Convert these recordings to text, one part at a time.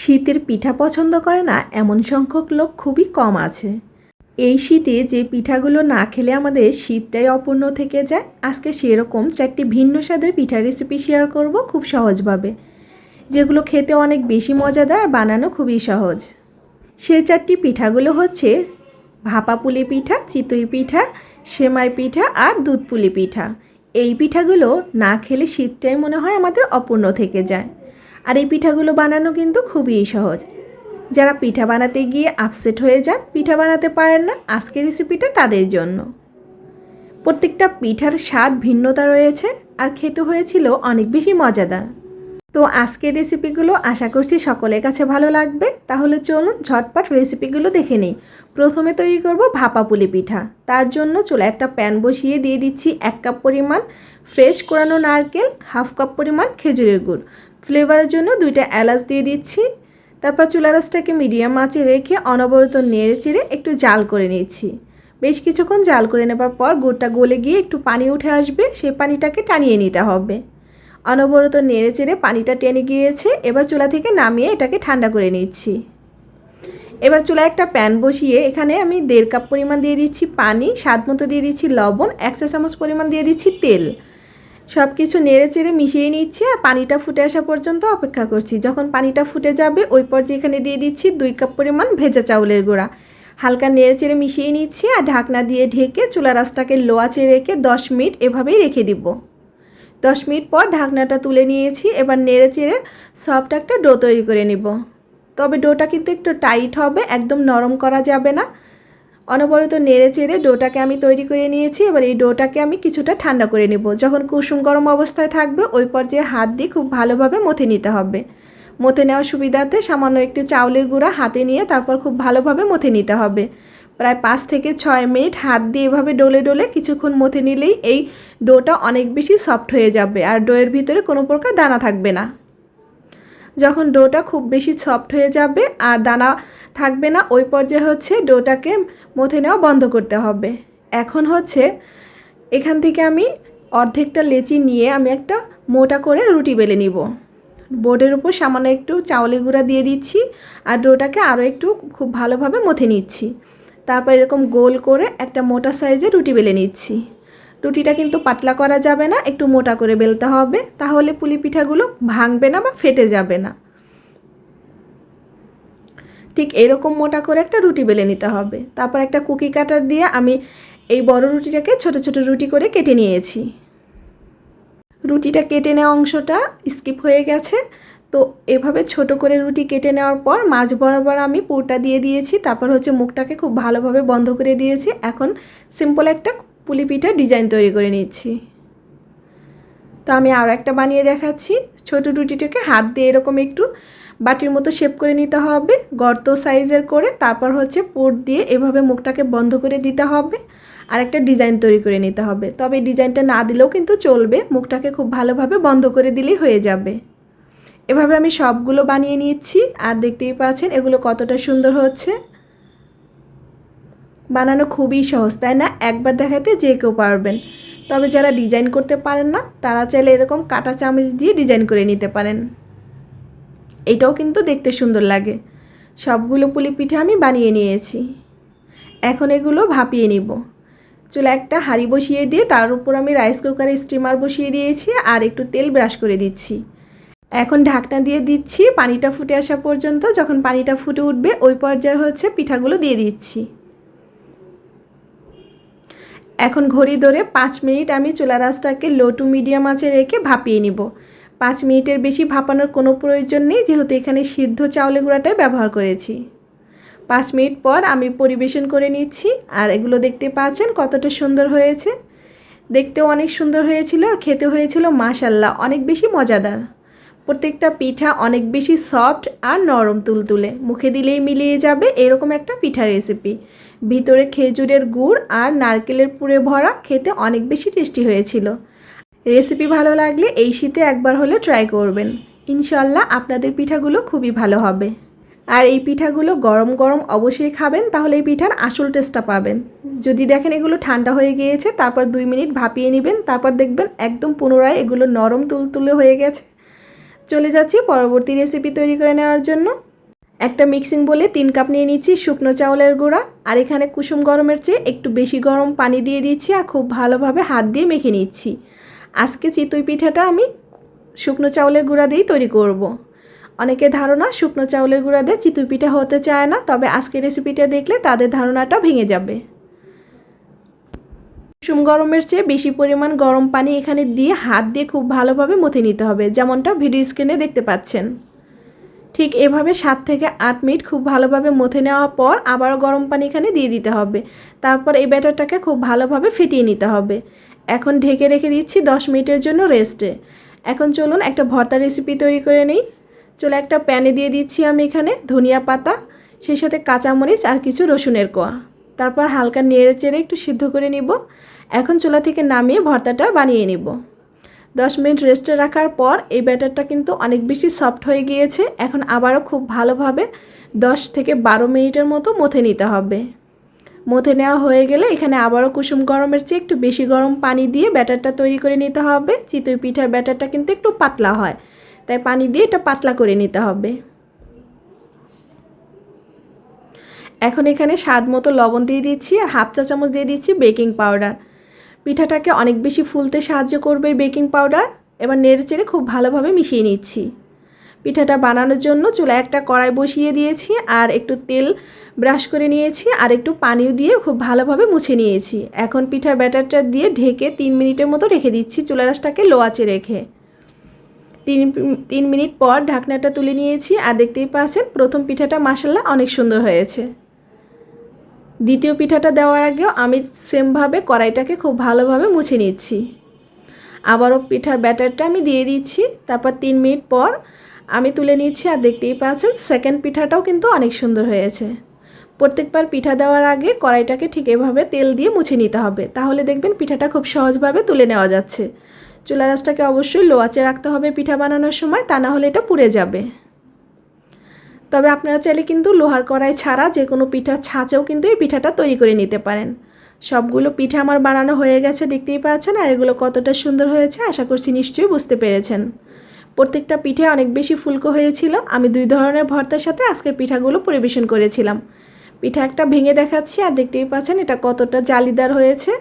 শীতের পিঠা পছন্দ করে না, এমন সংখ্যক লোক খুবই কম আছে। এই শীতে যে পিঠাগুলো না খেলে আমাদের শীতটাই অপূর্ণ থেকে যায়, আজকে সেরকম চারটি ভিন্ন স্বাদের পিঠা রেসিপি শেয়ার করব খুব সহজভাবে, যেগুলো খেতে অনেক বেশি মজাদার আর বানানো খুবই সহজ। সেই চারটি পিঠাগুলো হচ্ছে ভাপা পুলি পিঠা, চিতই পিঠা, সেমাই পিঠা আর দুধ পুলি পিঠা। এই পিঠাগুলো না খেলে শীতটাই মনে হয় আমাদের অপূর্ণ থেকে যায়। আর এই পিঠাগুলো বানানো কিন্তু খুবই সহজ। যারা পিঠা বানাতে গিয়ে আপসেট হয়ে যান, পিঠা বানাতে পারেন না আজকের রেসিপিটা তাদের জন্য। প্রত্যেকটা পিঠার স্বাদ ভিন্নতা রয়েছে আর খেতে হয়েছিল অনেক বেশি মজাদার। তো আজকের রেসিপিগুলো আশা করছি সকলের কাছে ভালো লাগবে। তাহলে চলুন ঝটপট রেসিপিগুলো দেখে নিই। প্রথমে তৈরি করব ভাপা পুলি পিঠা। তার জন্য চলে একটা প্যান বসিয়ে দিয়ে দিচ্ছি এক কাপ পরিমাণ ফ্রেশ কোরানো নারকেল, হাফ কাপ পরিমাণ খেজুরের গুড়। ফ্লেভারের জন্য দুইটা এলাচ দিয়ে দিচ্ছি। তারপর চুলা রাসটাকে মিডিয়াম আঁচে রেখে অনবরত নেড়ে চেড়ে একটু জাল করে নিচ্ছি। বেশ কিছুক্ষণ জাল করে নেবার পর গুড়টা গলে গিয়ে একটু পানি উঠে আসবে। সেই পানিটাকে টানিয়ে নিতে হবে। অনবরত নেড়ে চেড়ে পানিটা টেনে গিয়েছে। এবার চুলা থেকে নামিয়ে এটাকে ঠান্ডা করে নিচ্ছি। এবার চুলায় একটা প্যান বসিয়ে এখানে আমি দেড় কাপ পরিমাণ দিয়ে দিচ্ছি পানি, স্বাদ মতো দিয়ে দিচ্ছি লবণ, এক চা চামচ পরিমাণ দিয়ে দিচ্ছি তেল। সব কিছু নেড়ে চেড়ে মিশিয়ে নিচ্ছি আর পানিটা ফুটে আসা পর্যন্ত অপেক্ষা করছি। যখন পানিটা ফুটে যাবে, ওই পর্যায়ে এখানে দিয়ে দিচ্ছি দুই কাপ পরিমাণ ভেজা চাউলের গুঁড়া। হালকা নেড়ে চেড়ে মিশিয়ে নিচ্ছি আর ঢাকনা দিয়ে ঢেকে চুলা রাসটাকে লো আঁচে রেখে দশ মিনিট এভাবেই রেখে দিব। দশ মিনিট পর ঢাকনাটা তুলে নিয়েছি, এবার নেড়ে চেড়ে সফট একটা ডো তৈরি করে নিব। তবে ডোটা কিন্তু একটু টাইট হবে, একদম নরম করা যাবে না। অনবরত নেড়ে চেড়ে ডোটাকে আমি তৈরি করে নিয়েছি, এবার এই ডোটাকে আমি কিছুটা ঠান্ডা করে নেব। যখন কুসুম গরম অবস্থায় থাকবে, ওই পর্যায়ে হাত দিয়ে খুব ভালোভাবে মথে নিতে হবে। মথে নেওয়ার সুবিধার্থে সামান্য একটু চাউলের গুঁড়া হাতে নিয়ে তারপর খুব ভালোভাবে মথে নিতে হবে। প্রায় পাঁচ থেকে ছয় মিনিট হাত দিয়ে এভাবে ডলে ডলে কিছুক্ষণ মথে নিলেই এই ডোটা অনেক বেশি সফট হয়ে যাবে আর ডোয়ের ভিতরে কোনো প্রকার দানা থাকবে না। যখন ডোটা খুব বেশি সফট হয়ে যাবে আর দানা থাকবে না, ওই পর্যায়ে হচ্ছে ডোটাকে মথে নেওয়া বন্ধ করতে হবে। এখন হচ্ছে এখান থেকে আমি অর্ধেকটা লেচি নিয়ে আমি একটা মোটা করে রুটি বেলে নিব। বোর্ডের উপর সামান্য একটু চাউলের গুঁড়া দিয়ে দিচ্ছি আর ডোটাকে আরও একটু খুব ভালোভাবে মথে নিচ্ছি। তারপর এরকম গোল করে একটা মোটা সাইজে রুটি বেলে নিচ্ছি। রুটিটা কিন্তু পাতলা করা যাবে না, একটু মোটা করে বেলতে হবে, তাহলে পুলি পিঠাগুলো ভাঙবে না বা ফেটে যাবে না। ঠিক এরকম মোটা করে একটা রুটি বেলে নিতে হবে। তারপর একটা কুকি কাটার দিয়ে আমি এই বড় রুটিটাকে ছোট ছোট রুটি করে কেটে নিয়েছি। রুটিটা কেটে নেওয়া অংশটা স্কিপ হয়ে গেছে তো এভাবে ছোট করে রুটি কেটে নেওয়ার পর মাছ বরাবর আমি পুরটা দিয়ে দিয়েছি, তারপর হচ্ছে মুখটাকে খুব ভালোভাবে বন্ধ করে দিয়েছি। এখন সিম্পল একটা পুলি পিঠার ডিজাইন তৈরি করে নিচ্ছি। তো আমি আরও একটা বানিয়ে দেখাচ্ছি। ছোট রুটিটাকে হাত দিয়ে এরকম একটু বাটির মতো শেপ করে নিতে হবে, গর্ত সাইজের করে, তারপর হচ্ছে পুর দিয়ে এভাবে মুখটাকে বন্ধ করে দিতে হবে আর একটা ডিজাইন তৈরি করে নিতে হবে। তবে ডিজাইনটা না দিলেও কিন্তু চলবে, মুখটাকে খুব ভালোভাবে বন্ধ করে দিলেই হয়ে যাবে। এভাবে আমি সবগুলো বানিয়ে নিচ্ছি আর দেখতেই পাচ্ছেন এগুলো কতটা সুন্দর হচ্ছে। বানানো খুবই সহজ, তাই না? একবার দেখাতে যে কেউ পারবেন। তবে যারা ডিজাইন করতে পারেন না, তারা চাইলে এরকম কাটা চামচ দিয়ে ডিজাইন করে নিতে পারেন। এটাও কিন্তু দেখতে সুন্দর লাগে। সবগুলো পুলি পিঠা আমি বানিয়ে নিয়েছি। এখন এগুলো ভাপিয়ে নিব। চুলা একটা হাঁড়ি বসিয়ে দিয়ে তার উপর আমি রাইস কুকারে স্টিমার বসিয়ে দিয়েছি, আর একটু তেল ব্রাশ করে দিচ্ছি। এখন ঢাকনা দিয়ে দিচ্ছি, পানিটা ফুটে আসা পর্যন্ত। যখন পানিটা ফুটে উঠবে, ওই পর্যায়ে হচ্ছে পিঠাগুলো দিয়ে দিচ্ছি। এখন ঘড়ি ধরে পাঁচ মিনিট আমি চুলা রাসটাকে লো টু মিডিয়াম আঁচে রেখে ভাপিয়ে নিব। পাঁচ মিনিটের বেশি ভাপানোর কোনো প্রয়োজন নেই, যেহেতু এখানে সিদ্ধ চাউলের গুঁড়াটাই ব্যবহার করেছি। পাঁচ মিনিট পর আমি পরিবেশন করে নিচ্ছি, আর এগুলো দেখতে পাচ্ছেন কতটা সুন্দর হয়েছে। দেখতেও অনেক সুন্দর হয়েছিল, আর খেতে হয়েছিল মাশাল্লাহ অনেক বেশি মজাদার। প্রত্যেকটা পিঠা অনেক বেশি সফট আর নরম তুলতুলে। মুখে দিলেই মিলিয়ে যাবে এরকম একটা পিঠা রেসিপি ভিতরে খেজুরের গুড় আর নারকেলের পুরে ভরা খেতে অনেক বেশি টেস্টি হয়েছিল। রেসিপি ভালো লাগলে এই শীতে একবার হলে ট্রাই করবেন। ইনশাল্লাহ আপনাদের পিঠাগুলো খুবই ভালো হবে। আর এই পিঠাগুলো গরম গরম অবশ্যই খাবেন, তাহলে এই পিঠার আসল টেস্টটা পাবেন। যদি দেখেন এগুলো ঠান্ডা হয়ে গিয়েছে, তারপর দুই মিনিট ভাপিয়ে নেবেন, তারপর দেখবেন একদম পুনরায় এগুলো নরম তুলতুলে হয়ে গেছে। চলে যাচ্ছি পরবর্তী রেসিপি তৈরি করে নেওয়ার জন্য। একটা মিক্সিং বলে তিন কাপ নিয়ে নিচ্ছি শুকনো চাউলের গুঁড়া। আর এখানে কুসুম গরমের চেয়ে একটু বেশি গরম পানি দিয়ে দিচ্ছি আর খুব ভালোভাবে হাত দিয়ে মেখে নিচ্ছি। আজকে চিতই পিঠাটা আমি শুকনো চাউলের গুঁড়া দিয়েই তৈরি করব। অনেকে ধারণা শুকনো চাউলের গুঁড়া দিয়ে চিতই পিঠা হতে চায় না, তবে আজকের রেসিপিটা দেখলে তাদের ধারণাটা ভেঙে যাবে। কুসুম গরমের চেয়ে বেশি পরিমাণ গরম পানি এখানে দিয়ে হাত দিয়ে খুব ভালোভাবে মথে নিতে হবে, যেমনটা ভিডিও স্ক্রিনে দেখতে পাচ্ছেন। ঠিক এভাবে সাত থেকে আট মিনিট খুব ভালোভাবে মথে নেওয়ার পর আবারও গরম পানি এখানে দিয়ে দিতে হবে। তারপর এই ব্যাটারটাকে খুব ভালোভাবে ফেটিয়ে নিতে হবে। এখন ঢেকে রেখে দিচ্ছি দশ মিনিটের জন্য রেস্টে। এখন চলুন একটা ভর্তা রেসিপি তৈরি করে নিই। চলো একটা প্যানে দিয়ে দিচ্ছি আমি এখানে ধনিয়া পাতা, সেই সাথে কাঁচামরিচ আর কিছু রসুনের কোয়া। তারপর হালকা নেড়ে চেড়ে একটু সিদ্ধ করে নিব। এখন চুলা থেকে নামিয়ে ভর্তাটা বানিয়ে নিব। দশ মিনিট রেস্টে রাখার পর এই ব্যাটারটা কিন্তু অনেক বেশি সফট হয়ে গিয়েছে। এখন আবারও খুব ভালোভাবে দশ থেকে বারো মিনিটের মতো মথে নিতে হবে। মথে নেওয়া হয়ে গেলে এখানে আবারও কুসুম গরমের চেয়ে একটু বেশি গরম পানি দিয়ে ব্যাটারটা তৈরি করে নিতে হবে। চিতই পিঠার ব্যাটারটা কিন্তু একটু পাতলা হয়। তাই পানি দিয়ে এটা পাতলা করে নিতে হবে। এখন এখানে স্বাদ মতো লবণ দিয়ে দিচ্ছি আর হাফ চা চামচ দিয়ে দিচ্ছি বেকিং পাউডার। পিঠাটাকে অনেক বেশি ফুলতে সাহায্য করবে বেকিং পাউডার। এবার নেড়ে চেড়ে খুব ভালোভাবে মিশিয়ে নিচ্ছি। পিঠাটা বানানোর জন্য চুলায় একটা কড়াই বসিয়ে দিয়েছি আর একটু তেল ব্রাশ করে নিয়েছি আর একটু পানিও দিয়ে খুব ভালোভাবে মুছে নিয়েছি। এখন পিঠার ব্যাটারটা দিয়ে ঢেকে তিন মিনিটের মতো রেখে দিচ্ছি চুলা রাসটাকে লো আঁচে রেখে। তিন তিন মিনিট পর ঢাকনাটা তুলে নিয়েছি আর দেখতেই পাচ্ছেন প্রথম পিঠাটা মাসাল্লা অনেক সুন্দর হয়েছে। দ্বিতীয় পিঠাটা দেওয়ার আগেও আমি সেমভাবে কড়াইটাকে খুব ভালোভাবে মুছে নিচ্ছি। আবারও পিঠার ব্যাটারটা আমি দিয়ে দিচ্ছি। তারপর তিন মিনিট পর আমি তুলে নিচ্ছি আর দেখতেই পাচ্ছেন সেকেন্ড পিঠাটাও কিন্তু অনেক সুন্দর হয়েছে। প্রত্যেকবার পিঠা দেওয়ার আগে কড়াইটাকে ঠিক এভাবে তেল দিয়ে মুছে নিতে হবে। তাহলে দেখবেন পিঠাটা খুব সহজভাবে তুলে নেওয়া যাচ্ছে। চুলা রাসটাকে অবশ্যই লো আঁচে রাখতে হবে পিঠা বানানোর সময়, তা না হলে এটা পুড়ে যাবে। তবে আপনারা চাইলে কিন্তু লোহার কড়াই ছাড়া যে কোনো পিঠার ছাঁচেও কিন্তু এই পিঠাটা তৈরি করে নিতে পারেন। সবগুলো পিঠা আমার বানানো হয়ে গেছে, দেখতেই পাচ্ছেন, আর এগুলো কতটা সুন্দর হয়েছে, আশা করছি নিশ্চয়ই বুঝতে পেরেছেন। প্রত্যেকটা পিঠে অনেক বেশি ফুলকো হয়েছিল, আমি দুই ধরনের ভর্তার সাথে আজকের পিঠাগুলো পরিবেশন করেছিলাম। পিঠা একটা ভেঙে দেখাচ্ছি, আর দেখতেই পাচ্ছেন এটা কতটা জালিদার হয়েছে,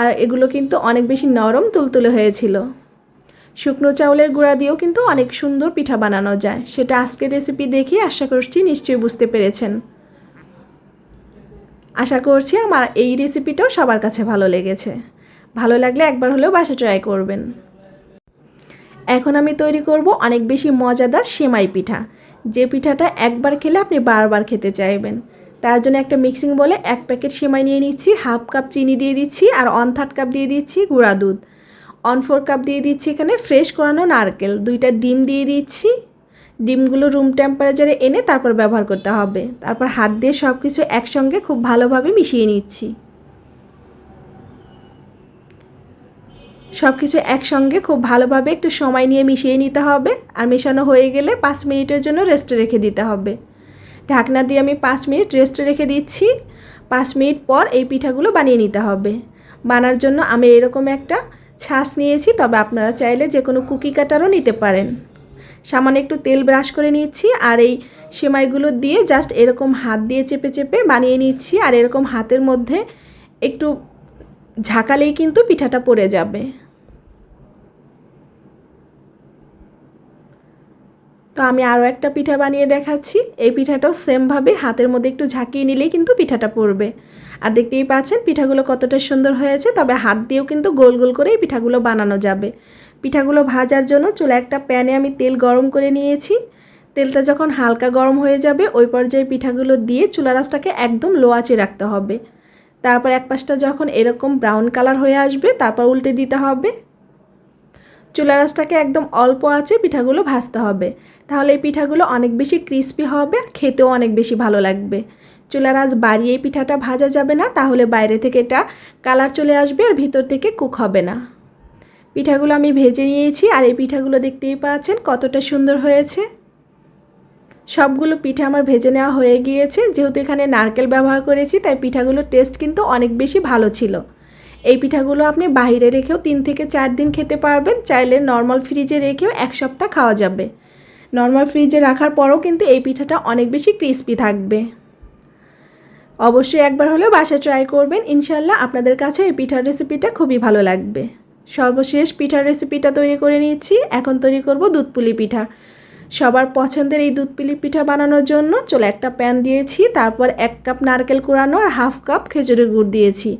আর এগুলো কিন্তু অনেক বেশি নরম, তুলতুলে হয়েছিল। শুকনো চাউলের গুঁড়া দিয়েও কিন্তু অনেক সুন্দর পিঠা বানানো যায়। সেটা আজকের রেসিপি দেখে আশা করছি নিশ্চয়ই বুঝতে পেরেছেন। আশা করছি আমার এই রেসিপিটাও সবার কাছে ভালো লেগেছে। ভালো লাগলে একবার হলেও বাসা ট্রাই করবেন। এখন আমি তৈরি করব অনেক বেশি মজাদার সেমাই পিঠা। যে পিঠাটা একবার খেলে আপনি বারবার খেতে চাইবেন। তার জন্য একটা মিক্সিং বলে এক প্যাকেট সেমাই নিয়ে নিচ্ছি হাফ কাপ চিনি দিয়ে দিচ্ছি, আর অন থার্ড কাপ দিয়ে দিচ্ছি গুঁড়া দুধ। অন ফোর কাপ দিয়ে দিচ্ছি এখানে ফ্রেশ করানো নারকেল। দুইটা ডিম দিয়ে দিচ্ছি। ডিমগুলো রুম টেম্পারেচারে এনে তারপর ব্যবহার করতে হবে। তারপর হাত দিয়ে সব কিছু একসঙ্গে খুব ভালোভাবে মিশিয়ে নিচ্ছি। সব কিছু একসঙ্গে খুব ভালোভাবে একটু সময় নিয়ে মিশিয়ে নিতে হবে। আর মেশানো হয়ে গেলে পাঁচ মিনিটের জন্য রেস্টে রেখে দিতে হবে। ঢাকনা দিয়ে আমি পাঁচ মিনিট রেস্টে রেখে দিচ্ছি। পাঁচ মিনিট পর এই পিঠাগুলো বানিয়ে নিতে হবে। বানার জন্য আমি এরকম একটা ছাঁচ নিয়েছি, তবে আপনারা চাইলে যে কোনো কুকি কাটারও নিতে পারেন। সামান্য একটু তেল ব্রাশ করে নিচ্ছি আর এই সেমাইগুলো দিয়ে জাস্ট এরকম হাত দিয়ে চেপে চেপে বানিয়ে নিচ্ছি আর এরকম হাতের মধ্যে একটু ঝাঁকালেই কিন্তু পিঠাটা পড়ে যাবে। তো আমি আরও একটা পিঠা বানিয়ে দেখাচ্ছি। এই পিঠাটাও সেমভাবে হাতের মধ্যে একটু ঝাঁকিয়ে নিলেই কিন্তু পিঠাটা পড়বে। আর দেখতেই পাচ্ছেন, পিঠাগুলো কতটা সুন্দর হয়েছে, তবে হাত দিয়েও কিন্তু গোল গোল করে এই পিঠাগুলো বানানো যাবে। পিঠাগুলো ভাজার জন্য চুলা একটা প্যানে আমি তেল গরম করে নিয়েছি। তেলটা যখন হালকা গরম হয়ে যাবে, ওই পর্যায়ে পিঠাগুলো দিয়ে চুলা রাসটাকে একদম লো আঁচে রাখতে হবে। তারপর এক পাশটা যখন এরকম ব্রাউন কালার হয়ে আসবে, তারপর উল্টে দিতে হবে। চুলা রাসটাকে একদম অল্প আছে, পিঠাগুলো ভাজতে হবে। তাহলে এই পিঠাগুলো অনেক বেশি ক্রিস্পি হবে আর খেতেও অনেক বেশি ভালো লাগবে। চুলার আঁচ বাড়িয়ে পিঠাটা ভাজা যাবে না, তাহলে বাইরে থেকে এটা কালার চলে আসবে আর ভিতর থেকে কুক হবে না। পিঠাগুলো আমি ভেজে নিয়েছি আর এই পিঠাগুলো দেখতেই পাচ্ছেন কতটা সুন্দর হয়েছে। সবগুলো পিঠা আমার ভেজে নেওয়া হয়ে গিয়েছে, যেহেতু এখানে নারকেল ব্যবহার করেছি, তাই পিঠাগুলোর টেস্ট কিন্তু অনেক বেশি ভালো ছিল। এই পিঠাগুলো আপনি বাইরে রেখেও তিন থেকে চার দিন খেতে পারবেন। চাইলে নর্মাল ফ্রিজে রেখেও এক সপ্তাহ খাওয়া যাবে। নর্মাল ফ্রিজে রাখার পরও কিন্তু এই পিঠাটা অনেক বেশি ক্রিস্পি থাকবে। অবশ্যই একবার হলেও বাসায় ট্রাই করবেন। ইনশাল্লাহ আপনাদের কাছে এই পিঠার রেসিপিটা খুবই ভালো লাগবে। সর্বশেষ পিঠার রেসিপিটা তৈরি করে নিয়েছি। এখন তৈরি করব দুধপুলি পিঠা। সবার পছন্দের এই দুধ পিলি পিঠা বানানোর জন্য চলে একটা প্যান দিয়েছি, তারপর এক কাপ নারকেল কুড়ানো আর হাফ কাপ খেজুরের গুড় দিয়েছি।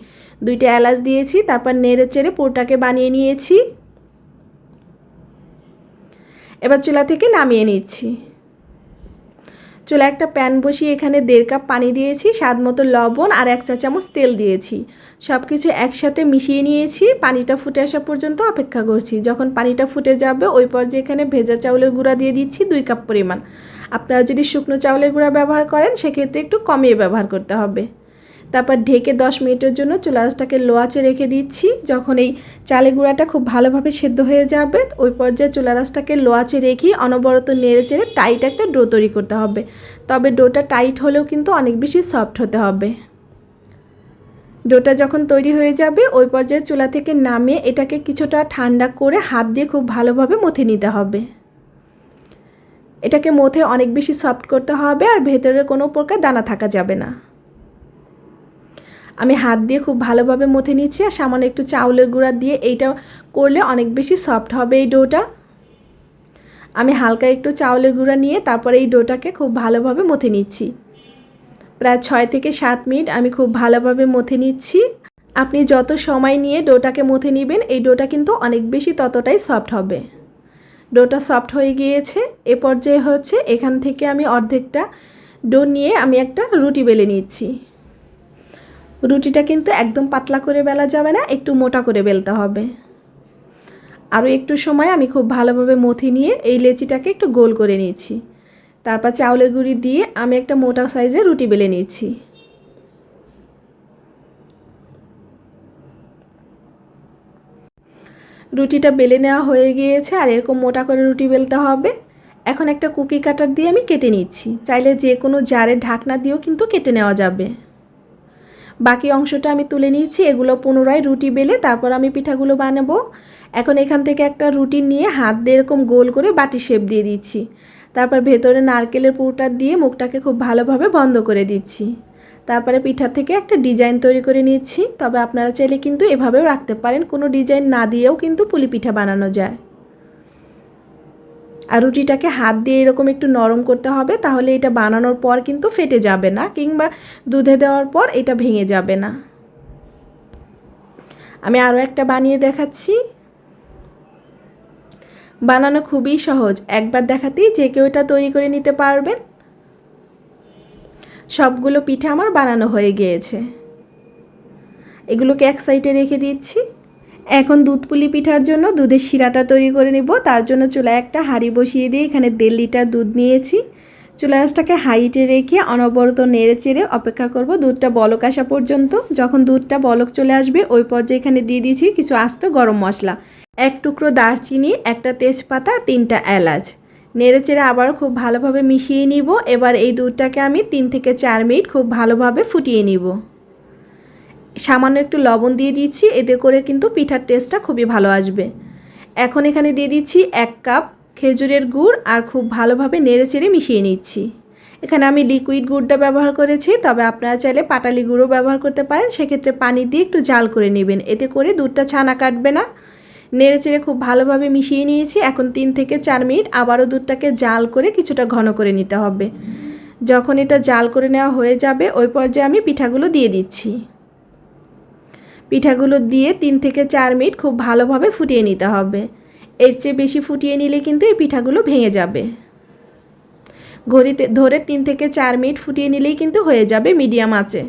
দুইটা এলাচ দিয়েছি, তারপর নেড়ে চেড়ে পুরটাকে বানিয়ে নিয়েছি। এবার চুলা থেকে নামিয়ে নিচ্ছি। চুলা একটা প্যান বসিয়ে এখানে দেড় কাপ পানি দিয়েছি, স্বাদ মতো লবণ আর এক চা চামচ তেল দিয়েছি। সব কিছু একসাথে মিশিয়ে নিয়েছি, পানিটা ফুটে আসা পর্যন্ত অপেক্ষা করছি। যখন পানিটা ফুটে যাবে, ওই পর্যায়ে এখানে ভেজা চাউলের গুঁড়া দিয়ে দিচ্ছি দুই কাপ পরিমাণ। আপনারা যদি শুকনো চাউলের গুঁড়া ব্যবহার করেন, সেক্ষেত্রে একটু কমিয়ে ব্যবহার করতে হবে। তারপর ঢেকে দশ মিনিটের জন্য চুলা আঁচটাকে লো আঁচে রেখে দিচ্ছি। যখন এই চালের গুঁড়াটা খুব ভালোভাবে সেদ্ধ হয়ে যাবে, ওই পর্যায়ে চুলা আঁচটাকে লো আঁচে রেখেই অনবরত নেড়ে চেড়ে টাইট একটা ডো তৈরি করতে হবে। তবে ডোটা টাইট হলেও কিন্তু অনেক বেশি সফট হতে হবে। ডোটা যখন তৈরি হয়ে যাবে, ওই পর্যায়ে চুলা থেকে নামিয়ে এটাকে কিছুটা ঠান্ডা করে হাত দিয়ে খুব ভালোভাবে মথে নিতে হবে। এটাকে মথে অনেক বেশি সফট করতে হবে আর ভেতরে কোনো প্রকার দানা থাকা যাবে না। আমি হাত দিয়ে খুব ভালোভাবে মথে নিচ্ছি আর সামান্য একটু চাউলের গুঁড়া দিয়ে এইটা করলে অনেক বেশি সফট হবে এই ডোটা। আমি হালকা একটু চাউলের গুঁড়া নিয়ে তারপরে এই ডোটাকে খুব ভালোভাবে মথে নিচ্ছি। প্রায় ছয় থেকে সাত মিনিট আমি খুব ভালোভাবে মথে নিচ্ছি। আপনি যত সময় নিয়ে ডোটাকে মথে নেবেন, এই ডোটা কিন্তু অনেক বেশি ততটাই সফট হবে। ডোটা সফট হয়ে গিয়েছে। এ পর্যায়ে হচ্ছে এখান থেকে আমি অর্ধেকটা ডো নিয়ে আমি একটা রুটি বেলে নিচ্ছি। রুটিটা কিন্তু একদম পাতলা করে বেলা যাবে না, একটু মোটা করে বেলতে হবে। আরও একটু সময় আমি খুব ভালোভাবে মথি নিয়ে এই লেচিটাকে একটু গোল করে নিয়েছি। তারপর চাউলের গুঁড়ি দিয়ে আমি একটা মোটা সাইজের রুটি বেলে নিয়েছি। রুটিটা বেলে নেওয়া হয়ে গিয়েছে, আর এরকম মোটা করে রুটি বেলতে হবে। এখন একটা কুকি কাটার দিয়ে আমি কেটে নিচ্ছি। চাইলে যে কোনো জারের ঢাকনা দিয়েও কিন্তু কেটে নেওয়া যাবে। বাকি অংশটা আমি তুলে নিয়েছি, এগুলো পুনরায় রুটি বেলে তারপর আমি পিঠাগুলো বানাবো। এখন এখান থেকে একটা রুটি নিয়ে হাত দিয়ে এরকম গোল করে বাটি শেপ দিয়ে দিচ্ছি। তারপর ভেতরে নারকেলের পুরোটা দিয়ে মুখটাকে খুব ভালোভাবে বন্ধ করে দিচ্ছি। তারপরে পিঠা থেকে একটা ডিজাইন তৈরি করে নিচ্ছি। তবে আপনারা চাইলে কিন্তু এভাবেও রাখতে পারেন, কোনো ডিজাইন না দিয়েও কিন্তু পুলি পিঠা বানানো যায়। আর রুটিটাকে হাত দিয়ে এরকম একটু নরম করতে হবে, তাহলে এটা বানানোর পর কিন্তু ফেটে যাবে না, কিংবা দুধে দেওয়ার পর এটা ভেঙে যাবে না। আমি আরও একটা বানিয়ে দেখাচ্ছি। বানানো খুবই সহজ, একবার দেখাতেই যে কেউ এটা তৈরি করে নিতে পারবেন। সবগুলো পিঠা আমার বানানো হয়ে গিয়েছে। এগুলোকে এক সাইডে রেখে দিচ্ছি। এখন দুধ পুলি পিঠার জন্য দুধের শিরাটা তৈরি করে নিব। তার জন্য চুলায় একটা হাঁড়ি বসিয়ে দিয়ে এখানে দেড় লিটার দুধ নিয়েছি। চুলা রাসটাকে হাইটে রেখে অনবরত নেড়ে চেড়ে অপেক্ষা করব দুধটা বলক আসা পর্যন্ত। যখন দুধটা বলক চলে আসবে, ওই পর্যায়ে এখানে দিয়ে দিয়েছি কিছু আস্ত গরম মশলা। এক টুকরো দারচিনি, একটা তেজপাতা, তিনটা এলাচ। নেড়ে চেড়ে আবার খুব ভালোভাবে মিশিয়ে নিব। এবার এই দুধটাকে আমি তিন থেকে চার মিনিট খুব ভালোভাবে ফুটিয়ে নিব। সামান্য একটু লবণ দিয়ে দিচ্ছি, এতে করে কিন্তু পিঠার টেস্টটা খুবই ভালো আসবে। এখন এখানে দিয়ে দিচ্ছি এক কাপ খেজুরের গুড় আর খুব ভালোভাবে নেড়ে চেড়ে মিশিয়ে নিচ্ছি। এখানে আমি লিকুইড গুড়টা ব্যবহার করেছি, তবে আপনারা চাইলে পাটালি গুঁড়ো ব্যবহার করতে পারেন। সেক্ষেত্রে পানি দিয়ে একটু জাল করে নেবেন, এতে করে দুধটা ছানা কাটবে না। নেড়ে চেড়ে খুব ভালোভাবে মিশিয়ে নিয়েছি, এখন তিন থেকে চার মিনিট আবারও দুধটাকে জাল করে কিছুটা ঘন করে নিতে হবে। যখন এটা জাল করে নেওয়া হয়ে যাবে, ওই পর্যায়ে আমি পিঠাগুলো দিয়ে দিচ্ছি। পিঠাগুলো দিয়ে তিন থেকে চার মিনিট খুব ভালোভাবে ফুটিয়ে নিতে হবে। এর চেয়ে বেশি ফুটিয়ে নিলে কিন্তু এই পিঠাগুলো ভেঙে যাবে। ঘড়িতে ধরে তিন থেকে চার মিনিট ফুটিয়ে নিলেই কিন্তু হয়ে যাবে মিডিয়াম আঁচে।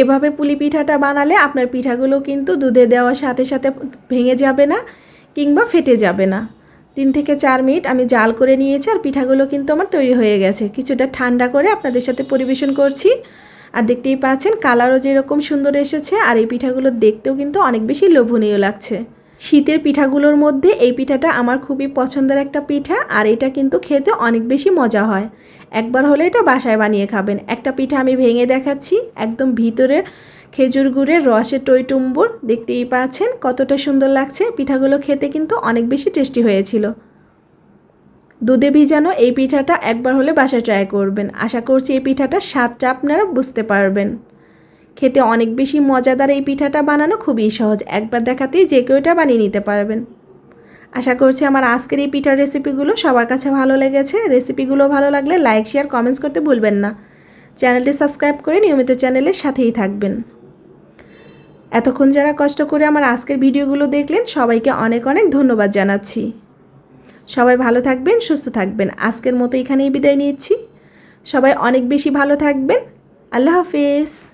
এভাবে পুলি পিঠাটা বানালে আপনার পিঠাগুলো কিন্তু দুধে দেওয়ার সাথে সাথে ভেঙে যাবে না কিংবা ফেটে যাবে না। তিন থেকে চার মিনিট আমি জাল করে নিয়েছি আর পিঠাগুলো কিন্তু আমার তৈরি হয়ে গেছে। কিছুটা ঠান্ডা করে আপনাদের সাথে পরিবেশন করছি। আর দেখতেই পাচ্ছেন কালারও যেরকম সুন্দর এসেছে আর এই পিঠাগুলো দেখতেও কিন্তু অনেক বেশি লোভনীয় লাগছে। শীতের পিঠাগুলোর মধ্যে এই পিঠাটা আমার খুবই পছন্দের একটা পিঠা আর এটা কিন্তু খেতে অনেক বেশি মজা হয়। একবার হলে এটা বাসায় বানিয়ে খাবেন। একটা পিঠা আমি ভেঙে দেখাচ্ছি, একদম ভিতরে খেজুর গুড়ের রসে টইটুম্বুর দেখতেই পাচ্ছেন কতটা সুন্দর লাগছে। পিঠাগুলো খেতে কিন্তু অনেক বেশি টেস্টি হয়েছিল। দুধে ভিজানো এই পিঠাটা একবার হলে বাসায় ট্রাই করবেন। আশা করছি এই পিঠাটা স্বাদটা আপনারা বুঝতে পারবেন। খেতে অনেক বেশি মজাদার এই পিঠাটা বানানো খুবই সহজ। একবার দেখাতেই যে কেউ এটা বানিয়ে নিতে পারবেন। আশা করছি আমার আজকের এই পিঠার রেসিপিগুলো সবার কাছে ভালো লেগেছে। রেসিপিগুলো ভালো লাগলে লাইক শেয়ার কমেন্টস করতে ভুলবেন না। চ্যানেলটি সাবস্ক্রাইব করে নিয়মিত চ্যানেলের সাথেই থাকবেন। এতক্ষণ যারা কষ্ট করে আমার আজকের ভিডিওগুলো দেখলেন, সবাইকে অনেক অনেক ধন্যবাদ জানাচ্ছি। সবাই ভালো থাকবেন, সুস্থ থাকবেন। আজকের মতো এখানেই বিদায় নিচ্ছি। সবাই অনেক বেশি ভালো থাকবেন। আল্লাহ হাফিজ।